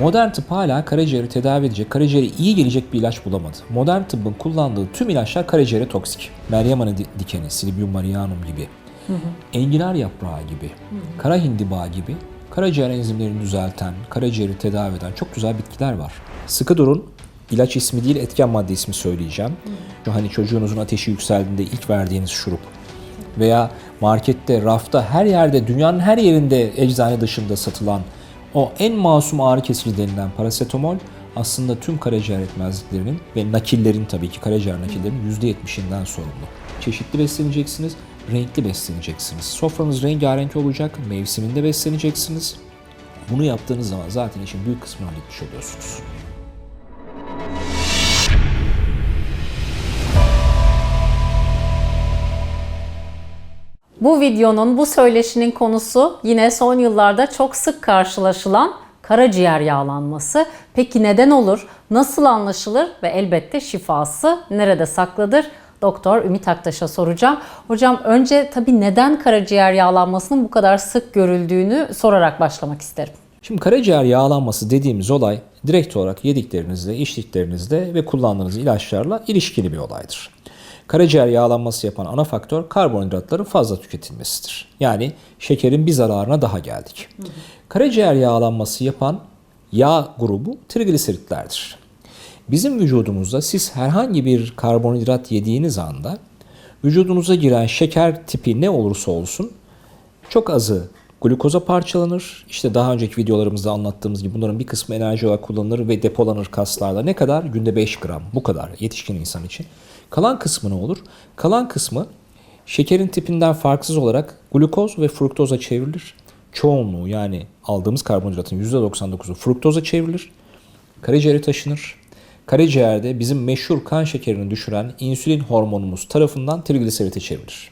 Modern tıp hala karaciğeri tedavi edecek, karaciğere iyi gelecek bir ilaç bulamadı. Modern tıbbın kullandığı tüm ilaçlar karaciğere toksik. Meryem Ana di- dikeni, Silibium marianum gibi, enginar yaprağı gibi, kara hindiba gibi karaciğer enzimlerini düzelten, karaciğeri tedavi eden çok güzel bitkiler var. Sıkı durun, ilaç ismi değil etken madde ismi söyleyeceğim. Şu hani çocuğunuzun ateşi yükseldiğinde ilk verdiğiniz şurup veya markette, rafta, her yerde, dünyanın her yerinde eczane dışında satılan o en masum ağrı kesici denilen parasetamol aslında tüm karaciğer yetmezliklerinin ve nakillerin tabii ki karaciğer nakillerinin %70'inden sorumlu. Çeşitli besleneceksiniz, renkli besleneceksiniz. Sofranız rengarenk olacak, mevsiminde besleneceksiniz. Bunu yaptığınız zaman zaten işin büyük kısmını halletmiş oluyorsunuz. Bu videonun, bu söyleşinin konusu yine son yıllarda çok sık karşılaşılan karaciğer yağlanması. Peki neden olur? Nasıl anlaşılır? Ve elbette şifası nerede saklıdır? Doktor Ümit Aktaş'a soracağım. Hocam önce tabii neden karaciğer yağlanmasının bu kadar sık görüldüğünü sorarak başlamak isterim. Şimdi karaciğer yağlanması dediğimiz olay direkt olarak yediklerinizle, içtiklerinizle ve kullandığınız ilaçlarla ilişkili bir olaydır. Karaciğer yağlanması yapan ana faktör karbonhidratların fazla tüketilmesidir. Yani şekerin bir zararına daha geldik. Karaciğer yağlanması yapan yağ grubu trigliseritlerdir. Bizim vücudumuzda siz herhangi bir karbonhidrat yediğiniz anda vücudunuza giren şeker tipi ne olursa olsun çok azı glukoza parçalanır. İşte daha önceki videolarımızda anlattığımız gibi bunların bir kısmı enerji olarak kullanılır ve depolanır kaslarda. Ne kadar? Günde 5 gram. Bu kadar yetişkin insan için. Kalan kısmı ne olur? Kalan kısmı şekerin tipinden farksız olarak glukoz ve fruktoza çevrilir. Çoğunluğu yani aldığımız karbonhidratın %99'u fruktoza çevrilir. Karaciğere taşınır. Karaciğerde bizim meşhur kan şekerini düşüren insülin hormonumuz tarafından trigliserite çevrilir.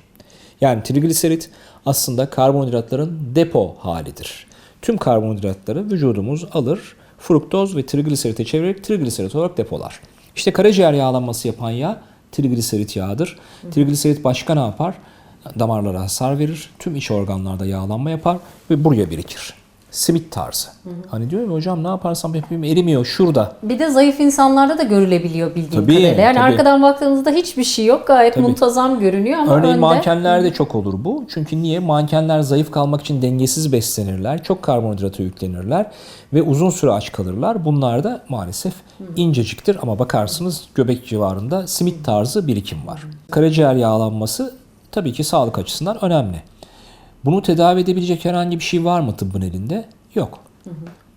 Yani trigliserit aslında karbonhidratların depo halidir. Tüm karbonhidratları vücudumuz alır, fruktoz ve trigliserite çevirerek trigliserit olarak depolar. İşte karaciğer yağlanması yapan yağ trigliserit yağıdır. Trigliserit başka ne yapar? Damarlara hasar verir, tüm iç organlarda yağlanma yapar ve buraya birikir. Simit tarzı. Hani diyor ya hocam ne yaparsam yapayım erimiyor şurada. Bir de zayıf insanlarda da görülebiliyor bildiğim Tabii, kadarıyla. Yani tabii. arkadan baktığınızda hiçbir şey yok. Gayet Tabii. muntazam görünüyor ama Örneğin önde... mankenlerde çok olur bu. Çünkü niye? Mankenler zayıf kalmak için dengesiz beslenirler. Çok karbonhidrata yüklenirler ve uzun süre aç kalırlar. Bunlar da maalesef inceciktir ama bakarsınız göbek civarında simit tarzı birikim var. Karaciğer yağlanması tabii ki sağlık açısından önemli. Bunu tedavi edebilecek herhangi bir şey var mı tıbbın elinde? Yok.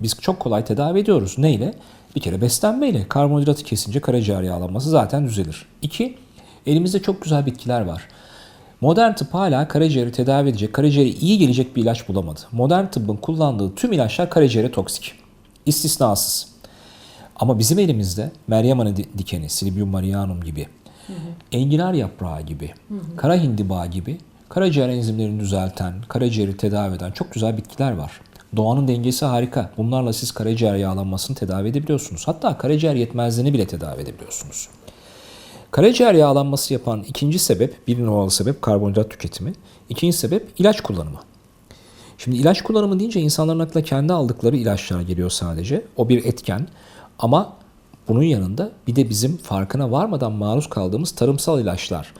Biz çok kolay tedavi ediyoruz. Neyle? Bir kere beslenmeyle. Karbonhidratı kesince karaciğer yağlanması zaten düzelir. İki, elimizde çok güzel bitkiler var. Modern tıp hala karaciğeri tedavi edecek, karaciğere iyi gelecek bir ilaç bulamadı. Modern tıbbın kullandığı tüm ilaçlar karaciğere toksik. İstisnasız. Ama bizim elimizde Meryem Ana di- dikeni, Silibium marianum gibi, enginar yaprağı gibi, kara hindiba gibi karaciğer enzimlerini düzelten, karaciğeri tedavi eden çok güzel bitkiler var. Doğanın dengesi harika. Bunlarla siz karaciğer yağlanmasını tedavi edebiliyorsunuz. Hatta karaciğer yetmezliğini bile tedavi edebiliyorsunuz. Karaciğer yağlanması yapan ikinci sebep, bir numaralı sebep karbonhidrat tüketimi. İkinci sebep ilaç kullanımı. Şimdi ilaç kullanımı deyince insanların aklına kendi aldıkları ilaçlar geliyor sadece. O bir etken ama bunun yanında bir de bizim farkına varmadan maruz kaldığımız tarımsal ilaçlar.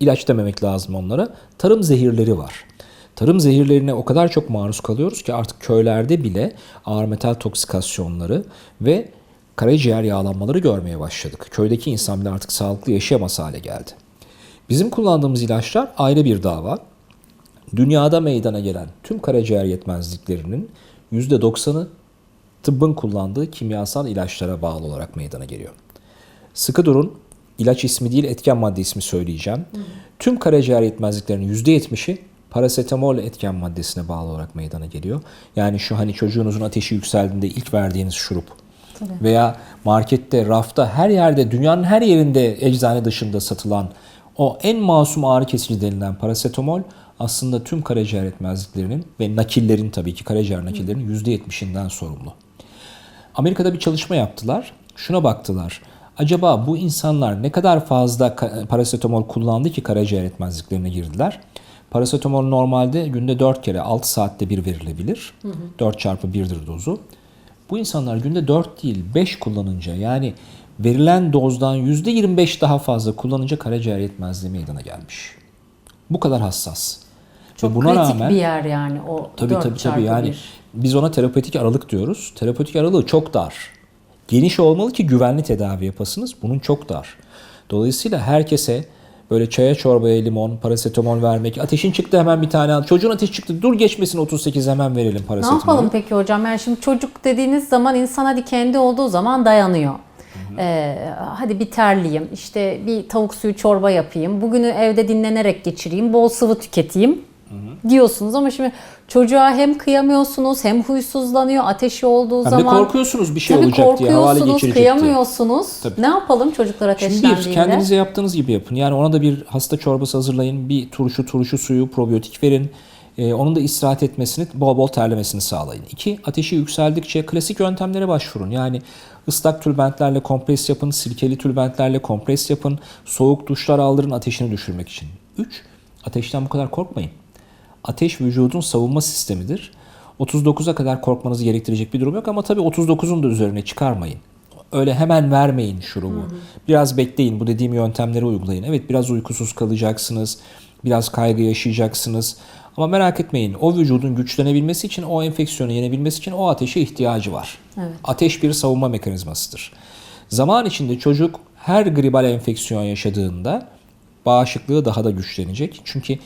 İlaç dememek lazım onlara. Tarım zehirleri var. Tarım zehirlerine o kadar çok maruz kalıyoruz ki artık köylerde bile ağır metal toksikasyonları ve karaciğer yağlanmaları görmeye başladık. Köydeki insan bile artık sağlıklı yaşayamaz hale geldi. Bizim kullandığımız ilaçlar ayrı bir dava. Dünyada meydana gelen tüm karaciğer yetmezliklerinin %90'ı tıbbın kullandığı kimyasal ilaçlara bağlı olarak meydana geliyor. Sıkı durun, ilaç ismi değil etken madde ismi söyleyeceğim. Tüm karaciğer yetmezliklerinin %70'i parasetamol etken maddesine bağlı olarak meydana geliyor. Yani şu hani çocuğunuzun ateşi yükseldiğinde ilk verdiğiniz şurup veya markette, rafta, her yerde, dünyanın her yerinde eczane dışında satılan o en masum ağrı kesici denilen parasetamol aslında tüm karaciğer yetmezliklerinin ve nakillerin tabii ki karaciğer nakillerinin %70'inden sorumlu. Amerika'da bir çalışma yaptılar. Şuna baktılar. Acaba bu insanlar ne kadar fazla parasetamol kullandı ki karaciğer yetmezliklerine girdiler? Parasetamol normalde günde 4 kere 6 saatte bir verilebilir. 4 çarpı 1'dir dozu. Bu insanlar günde 4 değil 5 kullanınca yani verilen dozdan %25 daha fazla kullanınca karaciğer yetmezliği meydana gelmiş. Bu kadar hassas. Çok Ve buna kritik rağmen bir yer yani o Tabii 4 tabii tabii yani bir. biz ona terapötik aralık diyoruz. Terapötik aralığı çok dar. Geniş olmalı ki güvenli tedavi yapasınız. Bunun çok dar. Dolayısıyla herkese böyle çaya çorbaya limon, parasetamol vermek. Ateşin çıktı hemen bir tane al. Çocuğun ateş çıktı dur geçmesin 38 hemen verelim Ne parasetamol. yapalım peki hocam? Yani şimdi çocuk dediğiniz zaman insan hadi kendi olduğu zaman dayanıyor. Ee, hadi bir terleyeyim, işte bir tavuk suyu çorba yapayım, bugünü evde dinlenerek geçireyim, bol sıvı tüketeyim diyorsunuz ama şimdi çocuğa hem kıyamıyorsunuz hem huysuzlanıyor ateşi olduğu Hem zaman. korkuyorsunuz bir şey Tabii olacak diye, havale geçirecek kıyamıyorsunuz. Tabii. Ne yapalım çocuklar Şimdi ateşlendiğinde? bir kendinize yaptığınız gibi yapın. Yani ona da bir hasta çorbası hazırlayın. Bir turşu turşu suyu probiyotik verin. Ee, onun da istirahat etmesini, bol bol terlemesini sağlayın. İki, ateşi yükseldikçe klasik yöntemlere başvurun. Yani ıslak tülbentlerle kompres yapın, sirkeli tülbentlerle kompres yapın, soğuk duşlar aldırın ateşini düşürmek için. Üç, ateşten bu kadar korkmayın. Ateş vücudun savunma sistemidir. 39'a kadar korkmanızı gerektirecek bir durum yok ama tabii 39'un da üzerine çıkarmayın. Öyle hemen vermeyin şurubu. Biraz bekleyin bu dediğim yöntemleri uygulayın. Evet biraz uykusuz kalacaksınız. Biraz kaygı yaşayacaksınız. Ama merak etmeyin o vücudun güçlenebilmesi için o enfeksiyonu yenebilmesi için o ateşe ihtiyacı var. Ateş bir savunma mekanizmasıdır. Zaman içinde çocuk her gribal enfeksiyon yaşadığında bağışıklığı daha da güçlenecek. Çünkü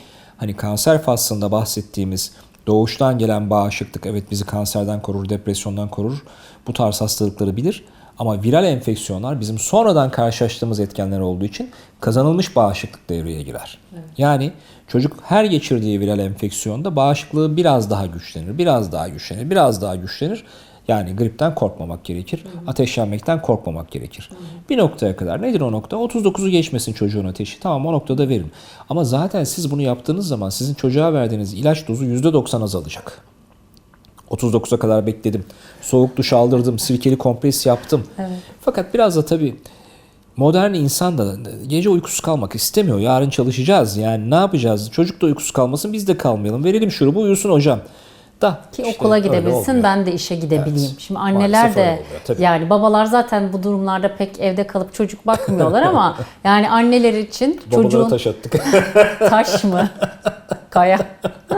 hani kanser faslında bahsettiğimiz doğuştan gelen bağışıklık evet bizi kanserden korur, depresyondan korur. Bu tarz hastalıkları bilir. Ama viral enfeksiyonlar bizim sonradan karşılaştığımız etkenler olduğu için kazanılmış bağışıklık devreye girer. Yani çocuk her geçirdiği viral enfeksiyonda bağışıklığı biraz daha güçlenir, biraz daha güçlenir, biraz daha güçlenir. Yani gripten korkmamak gerekir. Ateşlenmekten korkmamak gerekir. Bir noktaya kadar. Nedir o nokta? 39'u geçmesin çocuğun ateşi. Tamam o noktada verin. Ama zaten siz bunu yaptığınız zaman sizin çocuğa verdiğiniz ilaç dozu %90 azalacak. 39'a kadar bekledim. Soğuk duş aldırdım. Sirkeli kompres yaptım. Fakat biraz da tabii modern insan da gece uykusuz kalmak istemiyor. Yarın çalışacağız. Yani ne yapacağız? Çocuk da uykusuz kalmasın biz de kalmayalım. Verelim şurubu uyusun hocam. Da Ki işte okula gidebilsin ben de işe gidebileyim. Evet. Şimdi anneler Maalesef de oluyor, yani babalar zaten bu durumlarda pek evde kalıp çocuk bakmıyorlar ama yani anneler için Babalara çocuğun taş attık. taş mı? Kaya.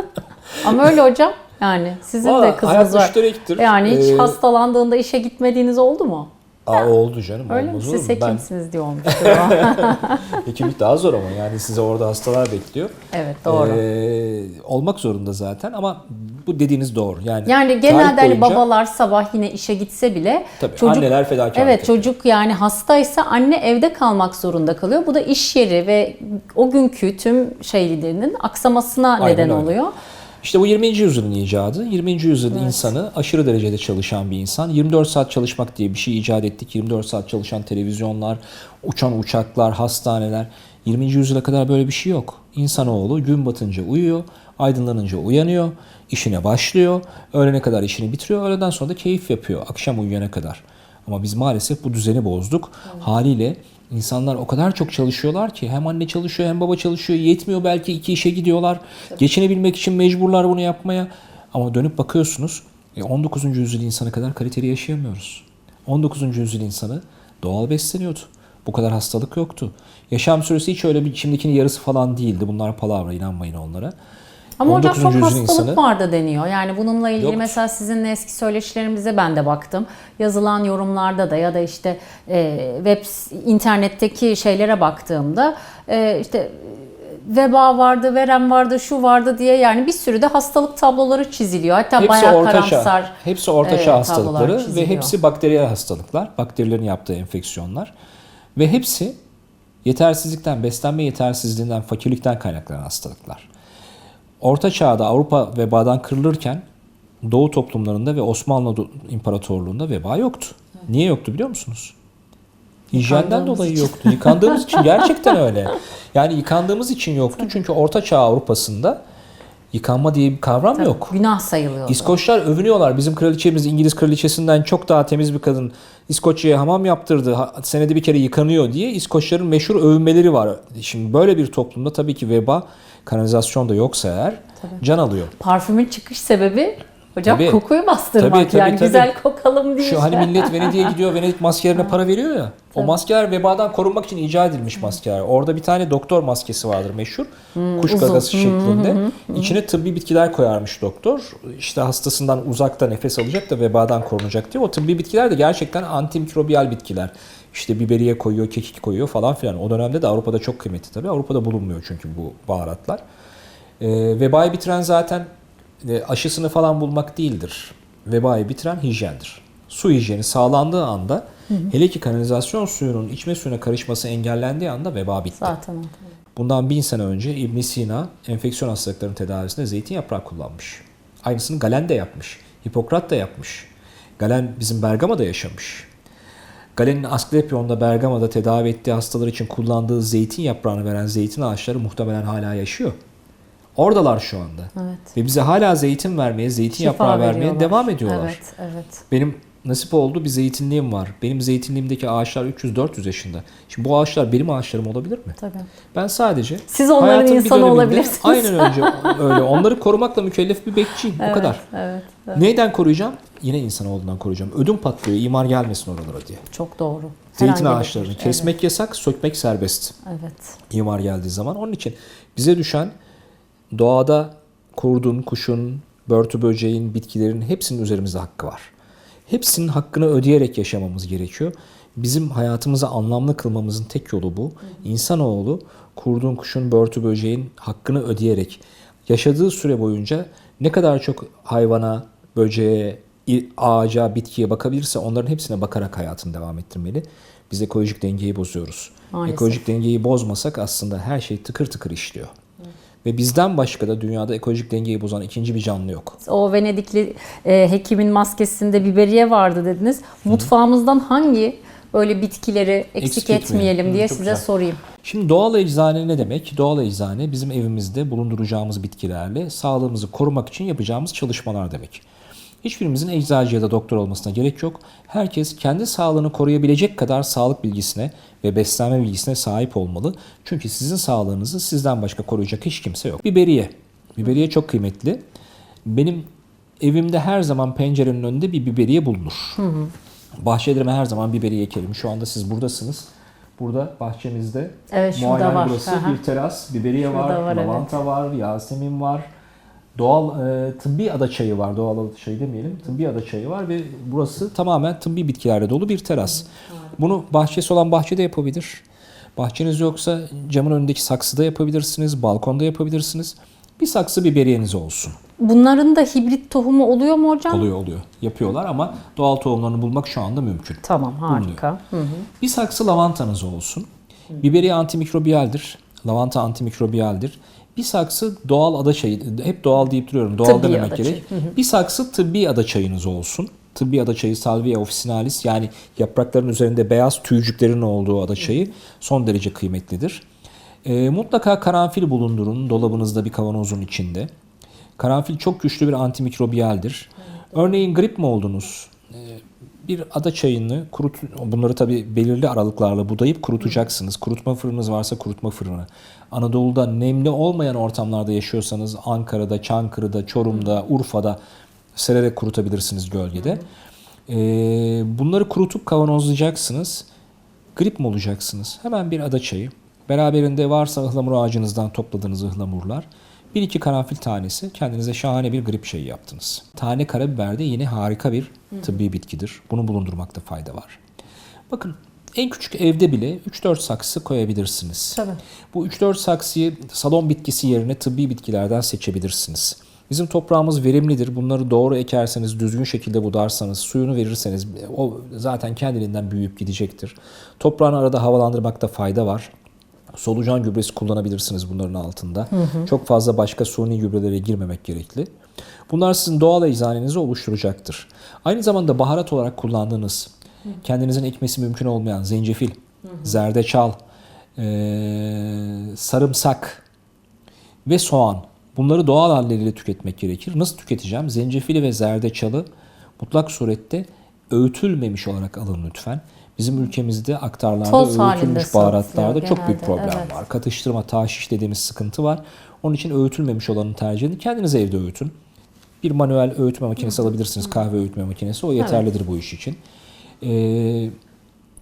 ama öyle hocam. Yani sizin Valla de kızınız var. müşterektir. Yani hiç Ee, hastalandığında işe gitmediğiniz oldu mu? Aa oldu canım. Öyle mi? Siz mu? Ben hekimsiniz diye olmuştur hekimlik daha zor ama yani size orada hastalar bekliyor. evet doğru. Ee, olmak zorunda zaten ama bu dediğiniz doğru. Yani, Yani genelde hani boyunca- babalar sabah yine işe gitse bile Tabii, anneler fedakarlık Evet yapıyor. çocuk yani hastaysa anne evde kalmak zorunda kalıyor. Bu da iş yeri ve o günkü tüm şeylerinin aksamasına Aynen neden öyle. oluyor. İşte bu 20. yüzyılın icadı. 20. yüzyılın insanı aşırı derecede çalışan bir insan. 24 saat çalışmak diye bir şey icat ettik. 24 saat çalışan televizyonlar, uçan uçaklar, hastaneler. 20. yüzyıla kadar böyle bir şey yok. İnsanoğlu gün batınca uyuyor, aydınlanınca uyanıyor, işine başlıyor, öğlene kadar işini bitiriyor, öğleden sonra da keyif yapıyor akşam uyuyana kadar. Ama biz maalesef bu düzeni bozduk. Haliyle insanlar o kadar çok çalışıyorlar ki hem anne çalışıyor hem baba çalışıyor. Yetmiyor belki iki işe gidiyorlar. Geçinebilmek için mecburlar bunu yapmaya. Ama dönüp bakıyorsunuz e, 19. yüzyıl insanı kadar kaliteli yaşayamıyoruz. 19. yüzyıl insanı doğal besleniyordu. Bu kadar hastalık yoktu. Yaşam süresi hiç öyle bir şimdikinin yarısı falan değildi. Bunlar palavra inanmayın onlara. Ama hocam 19. çok yüzyıl hastalık insanı- vardı deniyor. Yani bununla ilgili Yoktu. mesela sizinle eski söyleşilerimize ben de baktım. Yazılan yorumlarda da ya da işte e, web internetteki şeylere baktığımda e, işte e, veba vardı, verem vardı, şu vardı diye yani bir sürü de hastalık tabloları çiziliyor. Hatta Hepsi bayağı orta çağ. karamsar. Hepsi orta e, çağ tablolar hastalıkları ve hepsi bakteriyel hastalıklar. Bakterilerin yaptığı enfeksiyonlar. Ve hepsi yetersizlikten, beslenme yetersizliğinden, fakirlikten kaynaklanan hastalıklar. Orta çağda Avrupa vebadan kırılırken Doğu toplumlarında ve Osmanlı İmparatorluğu'nda veba yoktu. Niye yoktu biliyor musunuz? Hijyenden dolayı için. yoktu. Yıkandığımız için gerçekten öyle. Yani yıkandığımız için yoktu. Çünkü Orta Çağ Avrupa'sında yıkanma diye bir kavram yok. Günah sayılıyordu. İskoçlar övünüyorlar. Bizim kraliçemiz İngiliz kraliçesinden çok daha temiz bir kadın. İskoçya'ya hamam yaptırdı. Senede bir kere yıkanıyor diye İskoçların meşhur övünmeleri var. Şimdi böyle bir toplumda tabii ki veba kanalizasyon da yoksa eğer can alıyor. Parfümün çıkış sebebi Hocam Tabii. kokuyu bastırmak Tabii, tabii, yani tabii. güzel kokalım diye. Şu hani millet Venedik'e gidiyor, Venedik maskelerine para veriyor ya. O maskeler vebadan korunmak için icat edilmiş maskeler. Orada bir tane doktor maskesi vardır meşhur. Kuş Hmm, uzun. gagası şeklinde. İçine tıbbi bitkiler koyarmış doktor. İşte hastasından uzakta nefes alacak da vebadan korunacak diye. O tıbbi bitkiler de gerçekten antimikrobiyal bitkiler. İşte biberiye koyuyor, kekik koyuyor falan filan. O dönemde de Avrupa'da çok kıymetli tabii. Avrupa'da bulunmuyor çünkü bu baharatlar. Ee, vebayı bitiren zaten e, aşısını falan bulmak değildir. Vebayı bitiren hijyendir. Su hijyeni sağlandığı anda hele ki kanalizasyon suyunun içme suyuna karışması engellendiği anda veba bitti. Zaten. Bundan bin sene önce ibn Sina enfeksiyon hastalıklarının tedavisinde zeytin yaprağı kullanmış. Aynısını Galen de yapmış. Hipokrat da yapmış. Galen bizim Bergama'da yaşamış. Galen'in Asklepion'da Bergama'da tedavi ettiği hastalar için kullandığı zeytin yaprağını veren zeytin ağaçları muhtemelen hala yaşıyor. Oradalar şu anda. Evet. Ve bize hala zeytin vermeye, zeytin Şifa yaprağı vermeye devam ediyorlar. Evet, evet. Benim nasip oldu bir zeytinliğim var. Benim zeytinliğimdeki ağaçlar 300-400 yaşında. Şimdi bu ağaçlar benim ağaçlarım olabilir mi? Tabii. Ben sadece Siz onların insanı olabilirsiniz. Aynen önce öyle. Onları korumakla mükellef bir bekçiyim. o kadar. Evet, Neyden koruyacağım? Yine insanoğlundan koruyacağım. Ödüm patlıyor, imar gelmesin oralara diye. çok doğru. Zeytin Herhangi bir- ağaçlarını kesmek yasak, sökmek serbest. Evet. imar geldiği zaman. Onun için bize düşen doğada kurdun, kuşun, börtü böceğin, bitkilerin hepsinin üzerimizde hakkı var. Hepsinin hakkını ödeyerek yaşamamız gerekiyor. Bizim hayatımızı anlamlı kılmamızın tek yolu bu. İnsanoğlu kurdun, kuşun, börtü böceğin hakkını ödeyerek yaşadığı süre boyunca ne kadar çok hayvana, böceğe, ağaca, bitkiye bakabilirse onların hepsine bakarak hayatını devam ettirmeli. Biz ekolojik dengeyi bozuyoruz. Maalesef. Ekolojik dengeyi bozmasak aslında her şey tıkır tıkır işliyor. Ve bizden başka da dünyada ekolojik dengeyi bozan ikinci bir canlı yok. O Venedikli e, hekimin maskesinde biberiye vardı dediniz. Mutfağımızdan hangi böyle bitkileri eksik, Eksik etmeyelim. Hı, diye çok size güzel. sorayım. Şimdi doğal eczane ne demek? Doğal eczane bizim evimizde bulunduracağımız bitkilerle sağlığımızı korumak için yapacağımız çalışmalar demek. Hiçbirimizin eczacı ya da doktor olmasına gerek yok. Herkes kendi sağlığını koruyabilecek kadar sağlık bilgisine ve beslenme bilgisine sahip olmalı. Çünkü sizin sağlığınızı sizden başka koruyacak hiç kimse yok. Biberiye. Biberiye çok kıymetli. Benim evimde her zaman pencerenin önünde bir biberiye bulunur. Bahçelerime her zaman biberiye ekerim. Şu anda siz buradasınız. Burada bahçemizde Evet, muayene var. burası Aha. bir teras. Biberiye Şurada var, var, evet. lavanta var, yasemin var. Doğal e, tıbbi ada çayı var. Doğal ada çayı demeyelim. Tıbbi ada çayı var ve burası tamamen tıbbi bitkilerle dolu bir teras. Bunu bahçesi olan bahçede yapabilir. Bahçeniz yoksa camın önündeki saksıda yapabilirsiniz, balkonda yapabilirsiniz. Bir saksı biberiyeniz olsun. Bunların da hibrit tohumu oluyor mu hocam? Oluyor oluyor. Yapıyorlar ama doğal tohumlarını bulmak şu anda mümkün. Tamam harika. Hı hı. Bir saksı lavantanız olsun. Biberiye antimikrobiyaldir. Lavanta antimikrobiyaldir. Bir saksı doğal ada çayı, hep doğal deyip duruyorum. Doğal Tıbbi dememek gerek. Bir saksı tıbbi ada çayınız olsun. Tıbbi ada çayı Salvia officinalis yani yaprakların üzerinde beyaz tüycüklerin olduğu ada çayı son derece kıymetlidir. Ee, mutlaka karanfil bulundurun dolabınızda bir kavanozun içinde. Karanfil çok güçlü bir antimikrobiyaldir. Örneğin grip mi oldunuz? Bir ada çayını kurut bunları tabi belirli aralıklarla budayıp kurutacaksınız. Kurutma fırınınız varsa kurutma fırını. Anadolu'da nemli olmayan ortamlarda yaşıyorsanız Ankara'da, Çankırı'da, Çorum'da, Urfa'da sererek kurutabilirsiniz gölgede. Ee, bunları kurutup kavanozlayacaksınız. Grip mi olacaksınız? Hemen bir ada çayı. Beraberinde varsa ıhlamur ağacınızdan topladığınız ıhlamurlar. Bir iki karanfil tanesi kendinize şahane bir grip çayı yaptınız. Tane karabiber de yine harika bir tıbbi bitkidir. Bunu bulundurmakta fayda var. Bakın en küçük evde bile 3-4 saksı koyabilirsiniz. Tabii. Bu 3-4 saksıyı salon bitkisi yerine tıbbi bitkilerden seçebilirsiniz. Bizim toprağımız verimlidir. Bunları doğru ekerseniz, düzgün şekilde budarsanız, suyunu verirseniz o zaten kendiliğinden büyüyüp gidecektir. Toprağını arada havalandırmakta fayda var. Solucan gübresi kullanabilirsiniz bunların altında. Çok fazla başka suni gübrelere girmemek gerekli. Bunlar sizin doğal eczanenizi oluşturacaktır. Aynı zamanda baharat olarak kullandığınız, kendinizin ekmesi mümkün olmayan zencefil, zerdeçal, eee, sarımsak ve soğan. Bunları doğal halleriyle tüketmek gerekir. Nasıl tüketeceğim? Zencefili ve zerdeçalı mutlak surette öğütülmemiş olarak alın lütfen. Bizim ülkemizde aktarlarda Toz öğütülmüş baharatlarda çok büyük problem evet. var. Katıştırma, taşiş dediğimiz sıkıntı var. Onun için öğütülmemiş olanı tercih edin. Kendiniz evde öğütün. Bir manuel öğütme makinesi alabilirsiniz. Kahve öğütme makinesi. O yeterlidir bu iş için. Ee,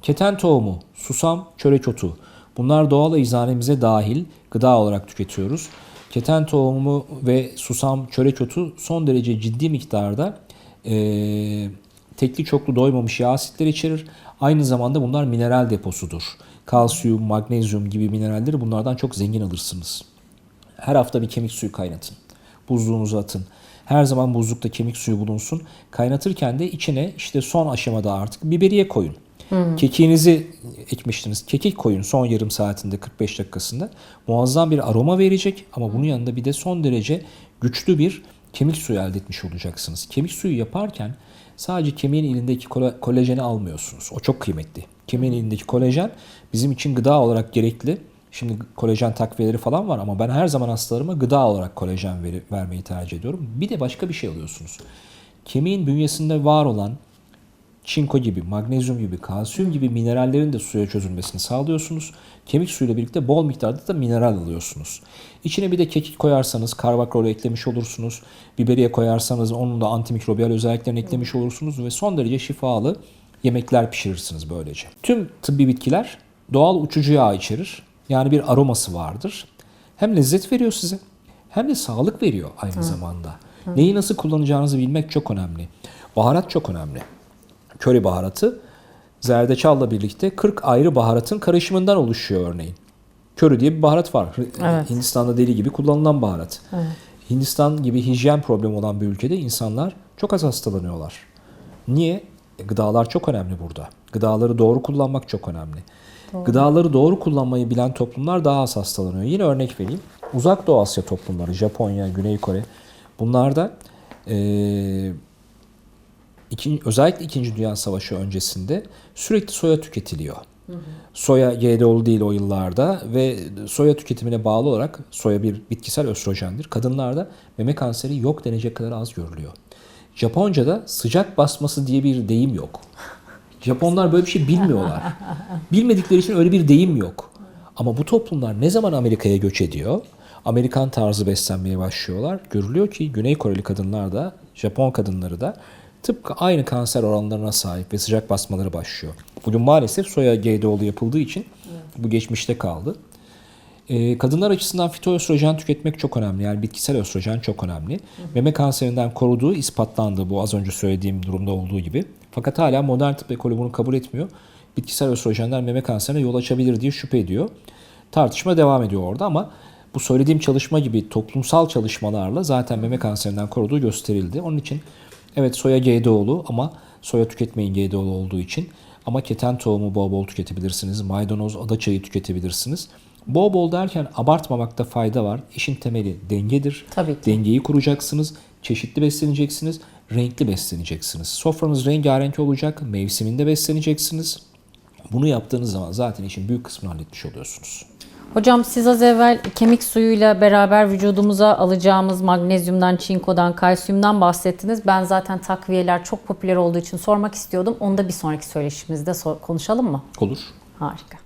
keten tohumu, susam, çörek otu. Bunlar doğal eczanemize dahil gıda olarak tüketiyoruz. Keten tohumu ve susam, çörek otu son derece ciddi miktarda ee, tekli çoklu doymamış yağ asitleri içerir. Aynı zamanda bunlar mineral deposudur. Kalsiyum, magnezyum gibi mineralleri bunlardan çok zengin alırsınız. Her hafta bir kemik suyu kaynatın. Buzluğunuza atın. Her zaman buzlukta kemik suyu bulunsun. Kaynatırken de içine işte son aşamada artık biberiye koyun. Kekiğinizi ekmiştiniz. Kekik koyun son yarım saatinde 45 dakikasında. Muazzam bir aroma verecek ama bunun yanında bir de son derece güçlü bir kemik suyu elde etmiş olacaksınız. Kemik suyu yaparken sadece kemiğin ilindeki kola- kolajeni almıyorsunuz. O çok kıymetli. Kemiğin ilindeki kolajen bizim için gıda olarak gerekli. Şimdi kolajen takviyeleri falan var ama ben her zaman hastalarıma gıda olarak kolajen veri- vermeyi tercih ediyorum. Bir de başka bir şey alıyorsunuz. Kemiğin bünyesinde var olan çinko gibi, magnezyum gibi, kalsiyum gibi minerallerin de suya çözülmesini sağlıyorsunuz. Kemik suyuyla birlikte bol miktarda da mineral alıyorsunuz. İçine bir de kekik koyarsanız karbakrolu eklemiş olursunuz. Biberiye koyarsanız onun da antimikrobiyal özelliklerini eklemiş olursunuz ve son derece şifalı yemekler pişirirsiniz böylece. Tüm tıbbi bitkiler doğal uçucu yağ içerir. Yani bir aroması vardır. Hem lezzet veriyor size hem de sağlık veriyor aynı zamanda. Neyi nasıl kullanacağınızı bilmek çok önemli. Baharat çok önemli köri baharatı zerdeçalla birlikte 40 ayrı baharatın karışımından oluşuyor örneğin. Köri diye bir baharat var. Evet. Hindistan'da deli gibi kullanılan baharat. Hindistan gibi hijyen problemi olan bir ülkede insanlar çok az hastalanıyorlar. Niye? E, gıdalar çok önemli burada. Gıdaları doğru kullanmak çok önemli. Gıdaları doğru kullanmayı bilen toplumlar daha az hastalanıyor. Yine örnek vereyim. Uzak Doğu Asya toplumları, Japonya, Güney Kore bunlarda eee İkin- özellikle 2. Dünya Savaşı öncesinde sürekli soya tüketiliyor. Soya GDO'lu değil o yıllarda ve soya tüketimine bağlı olarak soya bir bitkisel östrojendir. Kadınlarda meme kanseri yok denecek kadar az görülüyor. Japonca'da sıcak basması diye bir deyim yok. Japonlar böyle bir şey bilmiyorlar. Bilmedikleri için öyle bir deyim yok. Ama bu toplumlar ne zaman Amerika'ya göç ediyor? Amerikan tarzı beslenmeye başlıyorlar. Görülüyor ki Güney Koreli kadınlar da, Japon kadınları da tıpkı aynı kanser oranlarına sahip ve sıcak basmaları başlıyor. Bugün maalesef soya GDO'lu yapıldığı için bu geçmişte kaldı. Ee, kadınlar açısından fitoöstrojen tüketmek çok önemli. Yani bitkisel östrojen çok önemli. Meme kanserinden koruduğu ispatlandı bu az önce söylediğim durumda olduğu gibi. Fakat hala modern tıp ekolü bunu kabul etmiyor. Bitkisel östrojenler meme kanserine yol açabilir diye şüphe ediyor. Tartışma devam ediyor orada ama bu söylediğim çalışma gibi toplumsal çalışmalarla zaten meme kanserinden koruduğu gösterildi. Onun için evet soya GDO'lu ama soya tüketmeyin GDO'lu olduğu için ama keten tohumu bol bol tüketebilirsiniz. Maydanoz, adaçayı tüketebilirsiniz. Bol bol derken abartmamakta fayda var. İşin temeli dengedir. Tabii ki. Dengeyi kuracaksınız. Çeşitli besleneceksiniz. Renkli besleneceksiniz. Sofranız rengarenk olacak. Mevsiminde besleneceksiniz. Bunu yaptığınız zaman zaten işin büyük kısmını halletmiş oluyorsunuz. Hocam siz az evvel kemik suyuyla beraber vücudumuza alacağımız magnezyumdan, çinkodan, kalsiyumdan bahsettiniz. Ben zaten takviyeler çok popüler olduğu için sormak istiyordum. Onu da bir sonraki söyleşimizde sor- konuşalım mı? Olur. Harika.